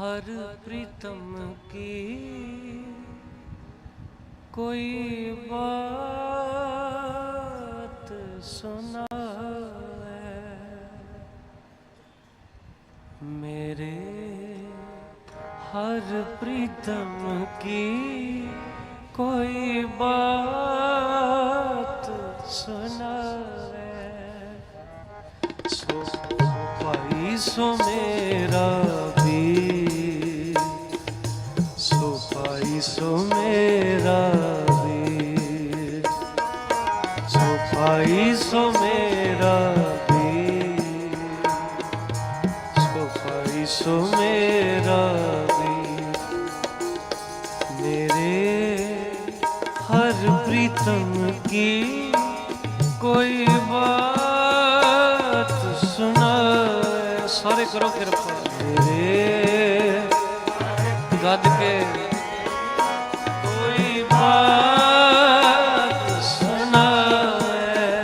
ਹਰ ਪ੍ਰੀਤਮ ਕੀ ਕੋਈ ਬਾਤ ਸੁਣਾਵੇ? ਮੇਰੇ ਹਰ ਪ੍ਰੀਤਮ ਕੀ ਕੋਈ ਬਾਤ ਸੁਣਾ ਕਿਰਪਾ। ਮੇਰੇ ਗੱਜ ਕੇ। ਕੋਈ ਬਾਤ ਸੁਣਾਏ।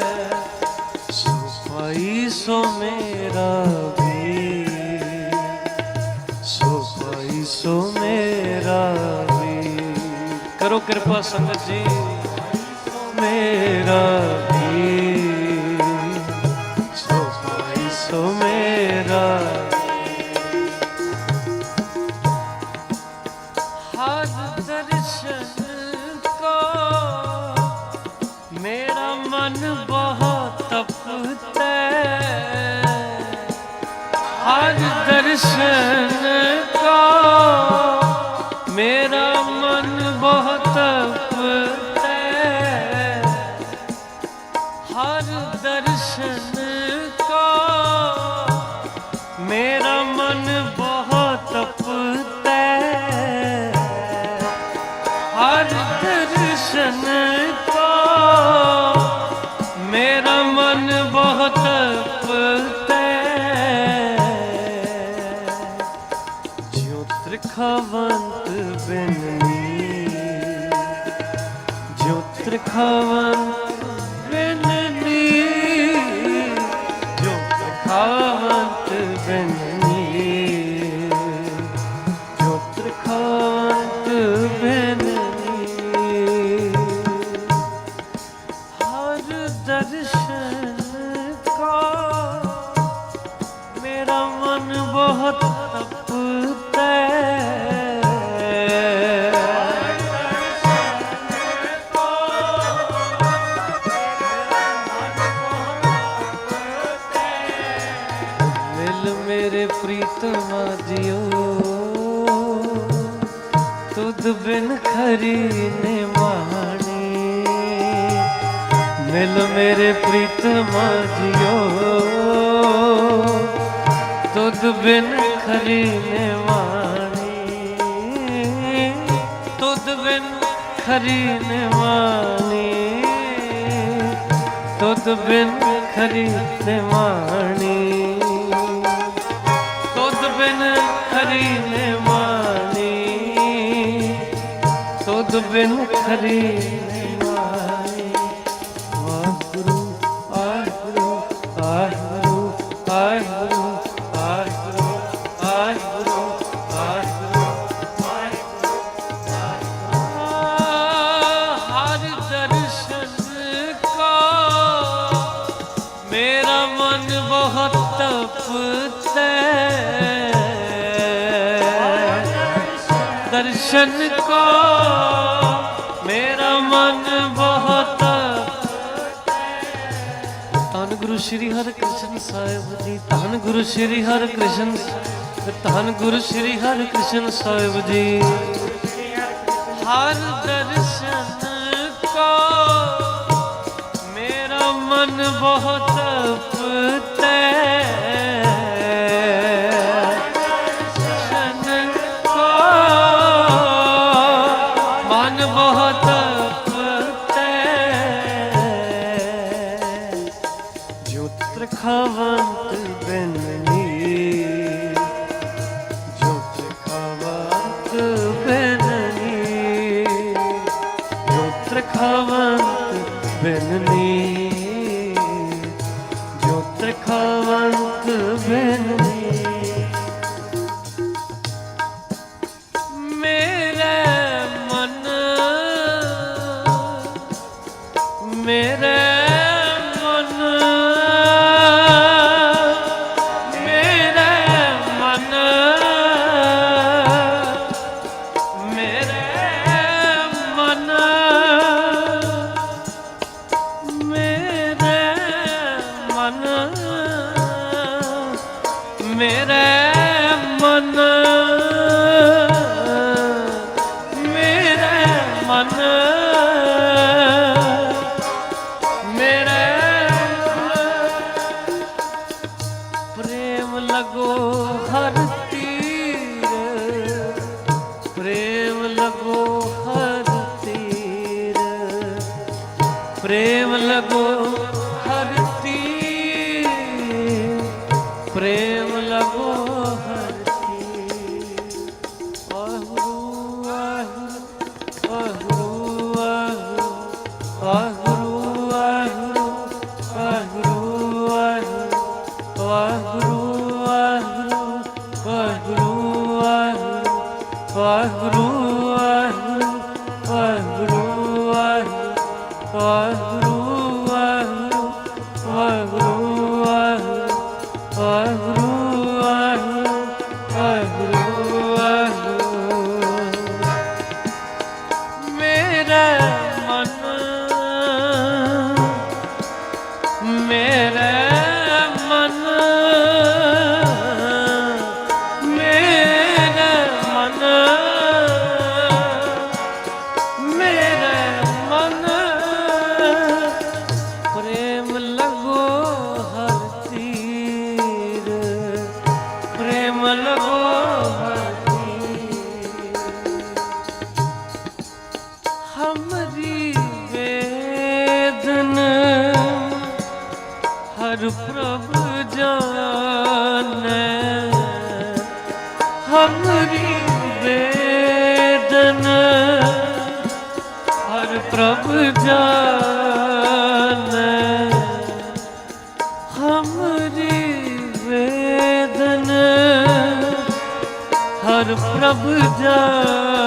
ਸੋ ਸੋ ਮੇਰਾ ਵੀ ਸੋ ਸੋ ਮੇਰਾ ਵੀ ਕਰੋ ਕਿਰਪਾ ਸੰਗਤ ਜੀ। ਮੇਰਾ ਹਰ ਦਰਸ਼ਨ ਕੋ ਮੇਰਾ ਮਨ ਬਹੁਤ ਤਪਤਾ ਜਿਉ ਤ੍ਰਿਖਵੰਤ ਬਿਨਨੀ ਜਿਉ ਤ੍ਰਿਖਵੰਤ ਨੇ ਮਾਣੀ ਤੁਧ ਬਿਨ ਖਰੀ ਨੇ ਮਾਣੀ ਤੁਧ ਬਿਨ ਖਰੀ ਨੇ ਮਾਣੀ ਤੁਧ ਬਿਨ ਖਰੀ ਨੇ ਮਾਣੀ ਤੁਧ ਬਿਨ ਖਰੀ ਨੇ ਦਰਸ਼ਨ ਕੋ, ਮੇਰਾ ਮਨ ਬਹੁਤ ਧੰਨ ਗੁਰੂ ਸ੍ਰੀ ਹਰਿ ਕ੍ਰਿਸ਼ਨ ਸਾਹਿਬ ਜੀ, ਧੰਨ ਗੁਰੂ ਸ੍ਰੀ ਹਰਿ ਕ੍ਰਿਸ਼ਨ ਧੰਨ ਗੁਰੂ ਸ੍ਰੀ ਹਰਿ ਕ੍ਰਿਸ਼ਨ ਸਾਹਿਬ ਜੀ। ਹਰ ਦਰਸ਼ਨ ਕੋ, ਮੇਰਾ ਮਨ ਬਹੁਤ ਖਵੰਤ ਬਿਨ ਨੀ ਜੋਤ ਖਵੰਤ ਬਿਨ one. ਵਾਹਿਗੁਰੂ গো रब जा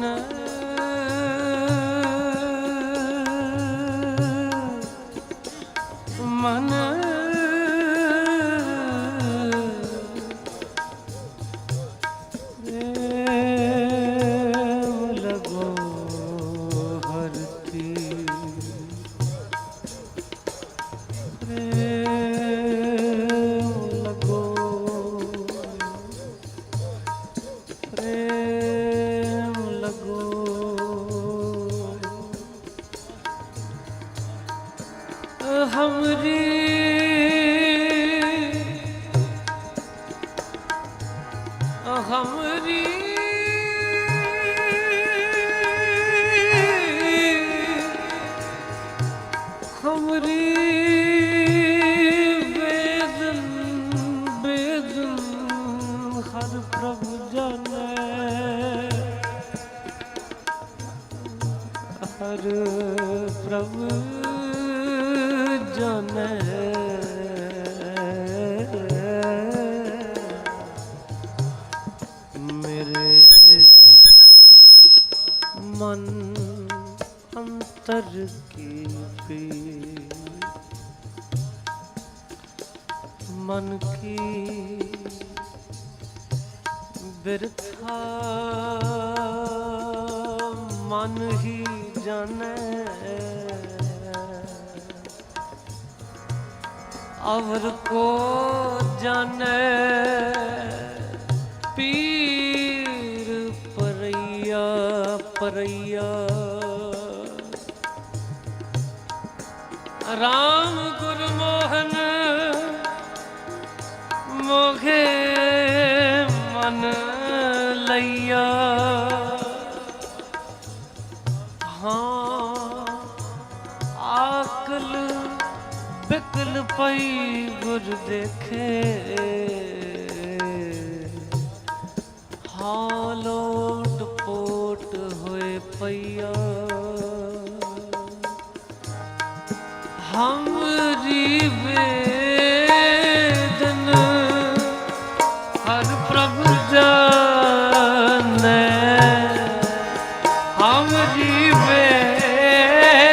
ना hamri ਹਰ ਪ੍ਰਭ ਜਾਣੈ। ਹਰ ਪ੍ਰਭ तरकीबी मन की बिरथा मन ही जाने अवर को जाने पीर परैया परैया ਰਾਮ ਗੁਰਮੋਹਨ ਮੋਹੇ ਮਨ ਲਈਆ। ਹਾਂ, ਆਕਲ ਬਿਕਲ ਪਈ ਗੁਰ ਦੇਖੇ। ਹਾਲੋਟ ਪੋਟ ਹੋਏ ਪਈਆ। ਹਮਰੀ ਵੇਦਨ ਹਰ ਪ੍ਰਭ ਜਾਣੈ ਹਮਰੀ ਵੇਦਨ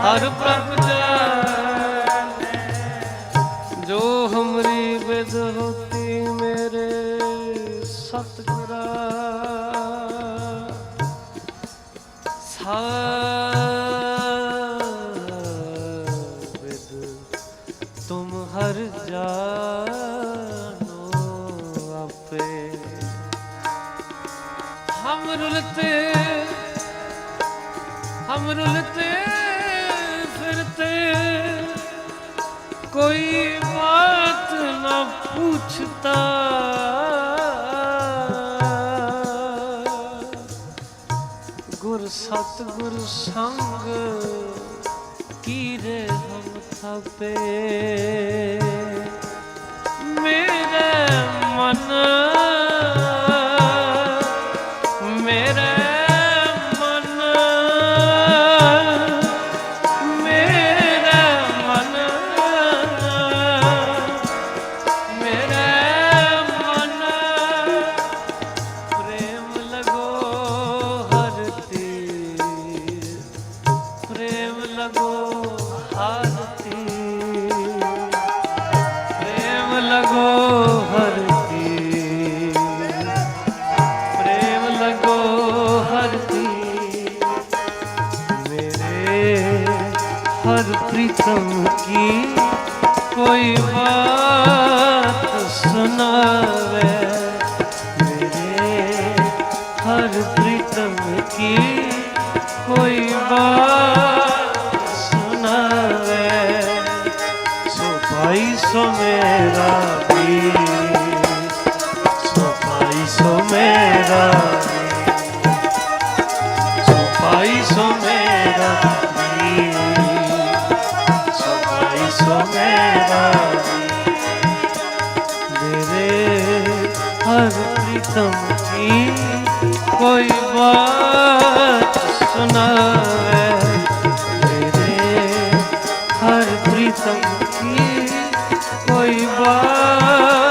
ਹਰ ਪ੍ਰਭ ਜਾਣੈ ਜੋ ਹਮਰੀ ਵਿਦ ਹੋਤੀ ਮੇਰੇ ਸਤਿਗੁਰਾ ਸਾ ਜਾਣੋ ਆਪੇ। ਹਮ ਰੁਲਤੇ ਹਮ ਰੁਲਤੇ, ਫਿਰਤੇ। ਕੋਈ ਬਾਤ ਨਾ ਪੁੱਛਤਾ। ਗੁਰ ਸਤ ਗੁਰ ਸੰਗ ਕੀਰੇ ਹਮ ਥਪੇ। না ਕੋਈ ਬਾਤ ਸੁਣਾਵੇ। ਤੇਰੇ ਹਰ ਪ੍ਰੀਤਮ ਕੀ ਕੋਈ ਬਾਤ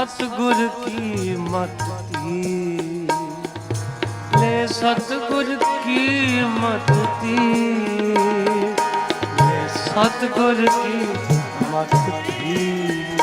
ਸਤਗੁਰ ਕੀ ਮਤਿ? ਲੈ ਸਤਗੁਰ ਕੀ ਮਤਿ? ਲੈ ਸਤਗੁਰ ਕੀ ਮਤਿ?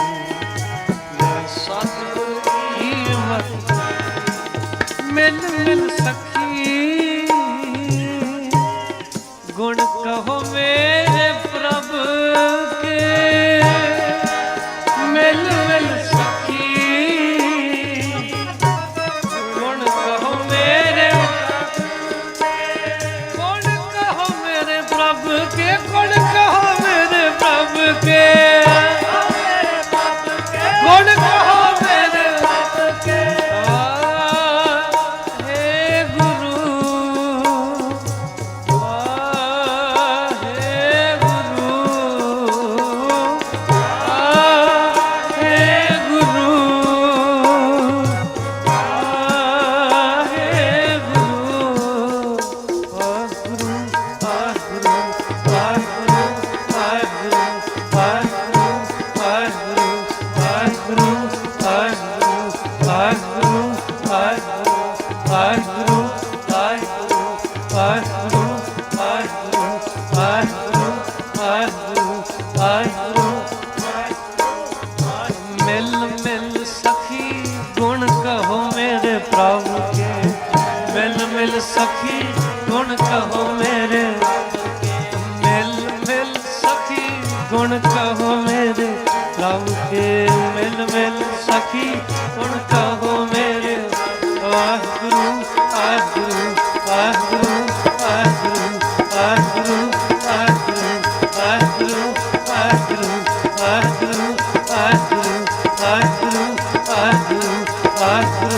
ਗੁਣ ਕਹੋ ਮੇਰੇ ਪ੍ਰਭ ਕੇ ਮਿਲ ਮਿਲ ਸਖੀ ਗੁਣ ਕਹੋ ਮੇਰੇ ਵਾਹਿਗੁਰੂ ਵਾਹਿਗੁਰੂ ਵਾਹਿਗੁਰੂ ਵਾਹਿਗੁਰੂ ਵਾਹਿਗੁਰੂ ਵਾਹਿਗੁਰੂ ਵਾਹਿਗੁਰੂ ਵਾਹਿਗੁਰੂ ਵਾਹਿਗੁਰੂ ਵਾਹਿਗੁਰੂ ਵਾਹਿਗੁਰੂ ਵਾਹਿਗੁਰੂ ਵਾਹਿਗੁਰੂ ਵਾਹਿਗੁਰੂ ਵਾਹਿਗੁਰੂ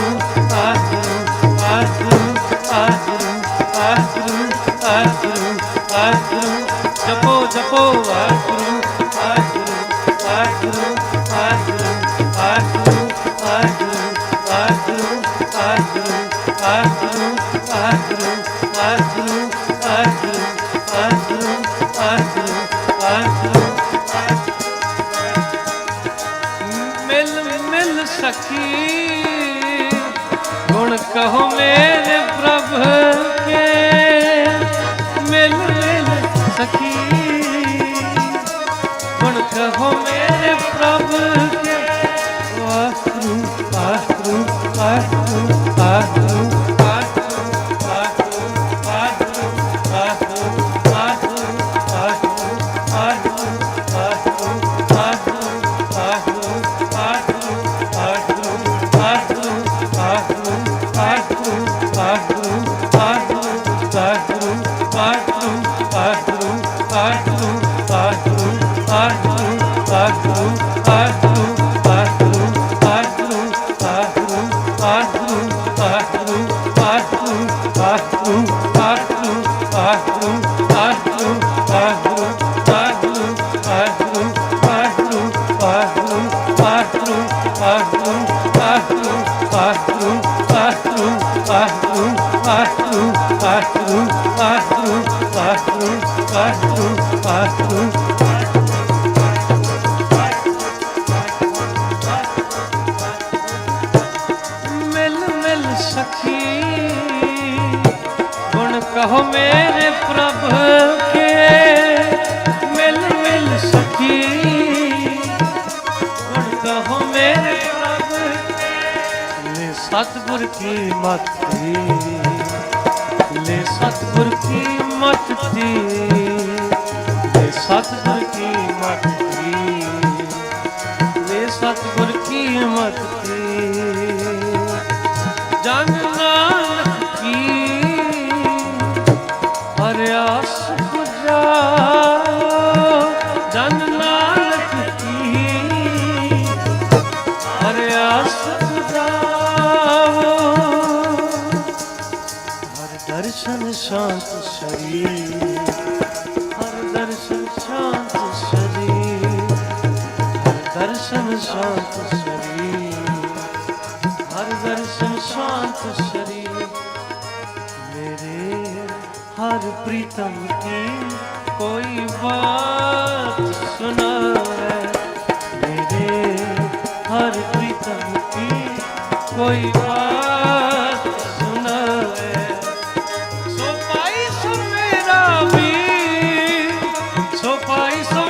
ਵਾਹਿਗੁਰੂ ਵਾਹਿਗੁਰੂ ਵਾਹਿਗੁਰੂ ਵਾਹਿਗੁਰੂ ਜਪੋ ਜਪੋ ਵਾਹਿਗੁਰੂ कहो मेरे प्रभ के मिल मिल सखी कहो मेरे प्रभ ले सतगुर की मत ले सतगुर की मत दी ले सतगुर की मत दी ले सतगुर की मत दी ਸ਼ਾਂਤ ਸਰੀਰ ਹਰ ਦਰਸ਼ਨ ਸ਼ਾਂਤ ਸਰੀਰ ਹਰ ਦਰਸ਼ਨ ਸ਼ਾਂਤ ਸਰੀਰ ਹਰ ਦਰਸ਼ਨ ਸ਼ਾਂਤ ਸਰੀਰ ਮੇਰੇ ਹਰ ਪ੍ਰੀਤਮ ਕੀ ਕੋਈ ਬਾਤ ਸੁਨਾਵੇ ਮੇਰੇ ਹਰ ਪ੍ਰੀਤਮ ਕੀ ਕੋਈ ਬਾਤ જય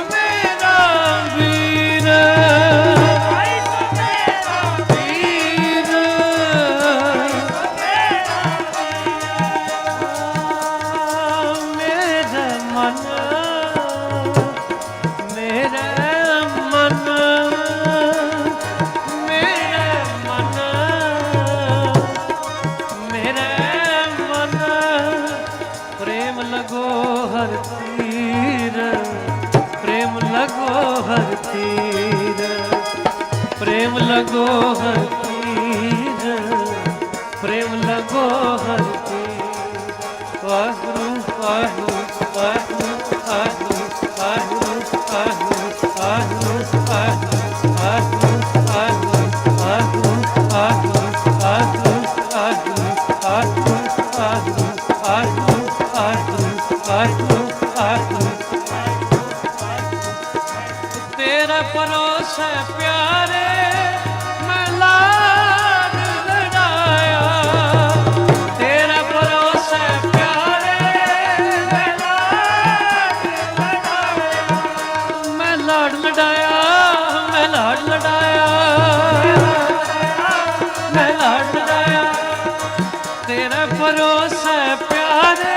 Wahoo, Wahoo. ਤੇਰੇ ਭਰੋਸੇ ਪਿਆਰੇ।